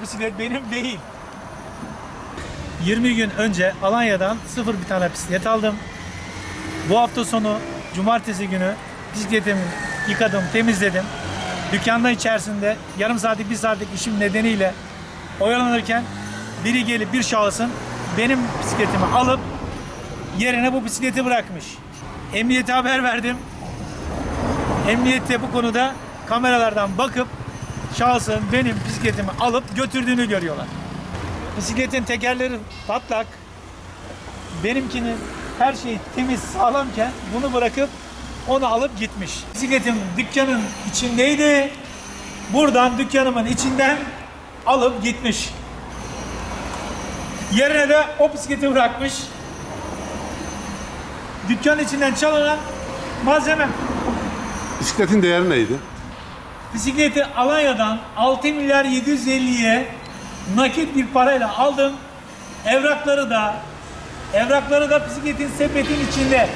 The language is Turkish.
bisiklet benim değil. 20 gün önce Alanya'dan sıfır bir tane bisiklet aldım. Bu hafta sonu cumartesi günü bisikletimi yıkadım, temizledim. Dükkanda içerisinde yarım saatlik bir saatlik işim nedeniyle oyalanırken biri gelip bir şahısın benim bisikletimi alıp yerine bu bisikleti bırakmış. Emniyete haber verdim. Emniyette bu konuda kameralardan bakıp şahsın benim bisikletimi alıp götürdüğünü görüyorlar. Bisikletin tekerleri patlak. Benimkinin her şey temiz, sağlamken bunu bırakıp onu alıp gitmiş. Bisikletim dükkanın içindeydi. Buradan dükkanımın içinden alıp gitmiş. Yerine de o bisikleti bırakmış. Dükkanın içinden çalınan malzeme. Bisikletin değeri neydi? Bisikleti Alanya'dan 6 milyar 750'ye nakit bir parayla aldım. Evrakları da evrakları da bisikletin sepetin içinde.